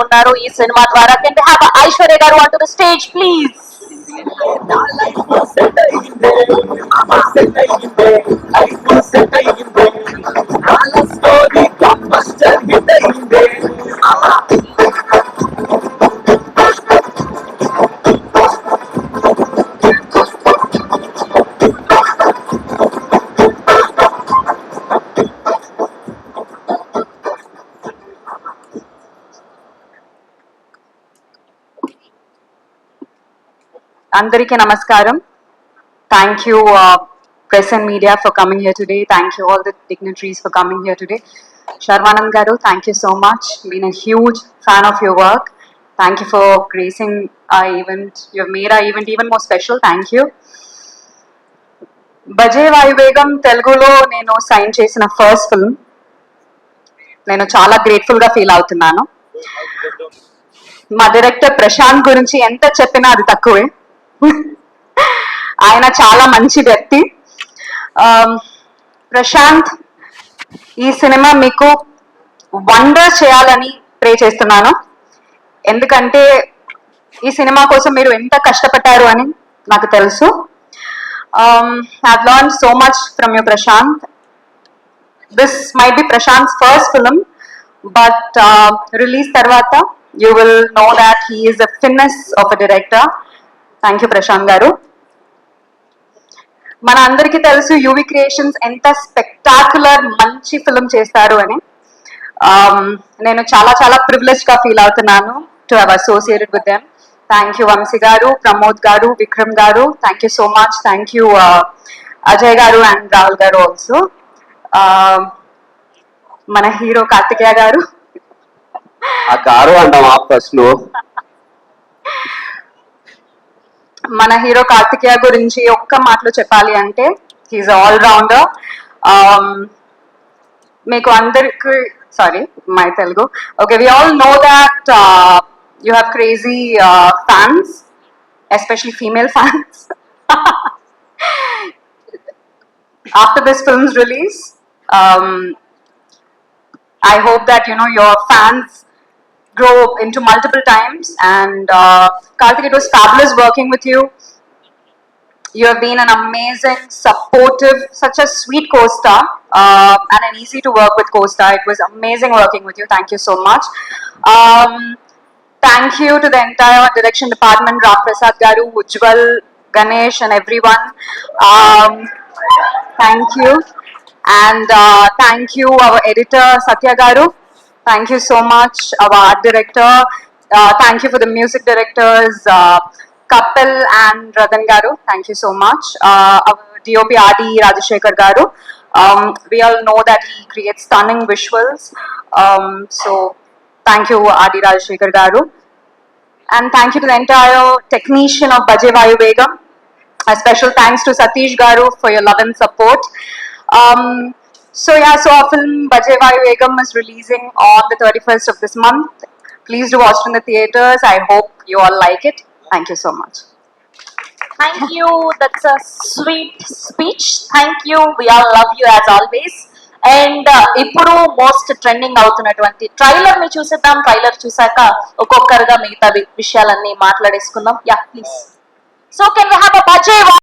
ఉన్నారు ఈ సినిమా ద్వారా. కెన్ హ్యావ్ ఐశ్వర్య గారు అంటు ద స్టేజ్ ప్లీజ్ అందరికీ నమస్కారం. Thank you press and media for coming here today thank you all the dignitaries for coming here today Sharwanand garu thank you so much been a huge fan of your work thank you for gracing a event your made a event even more special thank you బజే వాయువేగం తెలుగులో నేను sign చేసిన first film నేను చాలా గ్రేట్ఫుల్గా feel అవుతున్నాను. మా director Prashanth గురించి ఎంత చెప్పినా అది తక్కువే. ఆయన చాలా మంచి వ్యక్తి. ప్రశాంత్ ఈ సినిమా మీకు వండర్ చేయాలని ప్రే చేస్తున్నాను. ఎందుకంటే ఈ సినిమా కోసం మీరు ఎంత కష్టపడ్డారు అని నాకు తెలుసు. Have learn so much from you Prashanth. This might be Prashanth first film but release తర్వాత you will know that he is the finesse of a director thank you Prashanth garu. మన అందరికీ తెలుసు యువి క్రియేషన్స్ ఎంత spectacular మంచి film చేస్తారు అని. Um, నేను చాలా చాలా ప్రివిలేజ్గా ఫీల్ అవుతున్నాను to have associated with them thank you Vamshi garu Pramod garu Vikram garu. Thank you so much thank you Ajay garu and Rahul garu also um, మన హీరో కార్తికేయ గారు. ఆ కారు అంటాం ఆ ఫస్ట్లో మన హీరో కార్తికేయ గురించి ఒక్క మాటలో చెప్పాలి అంటే హీఈస్ ఆల్ రౌండర్ మీకు అందరికి sorry my Telugu okay we all know that you have crazy fans especially female fans after this films release I hope hope you know your fans grow into multiple times. And uh, karthik it was fabulous working with you. You have been an amazing supportive such a sweet co-star uh, and an easy to work with co-star it was amazing working with you. Thank you so much. Um, thank you to the entire direction department ram prasad garu ujjwal ganesh and everyone. Um, thank you. And uh, thank you our editor satya garu thank you so much our art director. Uh, thank you for the music directors uh, kapil and radan garu. Thank you so much. Uh, our dop rd rajashekar garu. Um, we all know that he creates stunning visuals. Um, so thank you rd rajashekar garu. And thank you to the entire technician of Baje Vayu. A special thanks to Satish Garu for your love and support. Um, so yeah, so our film Baje Vegam is releasing on the 31st of this month. Please do watch it in the theaters. I hope you all like it. Thank you so much. Thank you That's a sweet speech thank you We all love you as always. And ఇప్పుడు most trending అవుతున్నటువంటి ట్రైలర్ని చూసేద్దాం trailer చూసాక ఒక్కొక్కరుగా మిగతా విషయాలన్నీ మాట్లాడేసుకుందాం yeah please so can you have a budget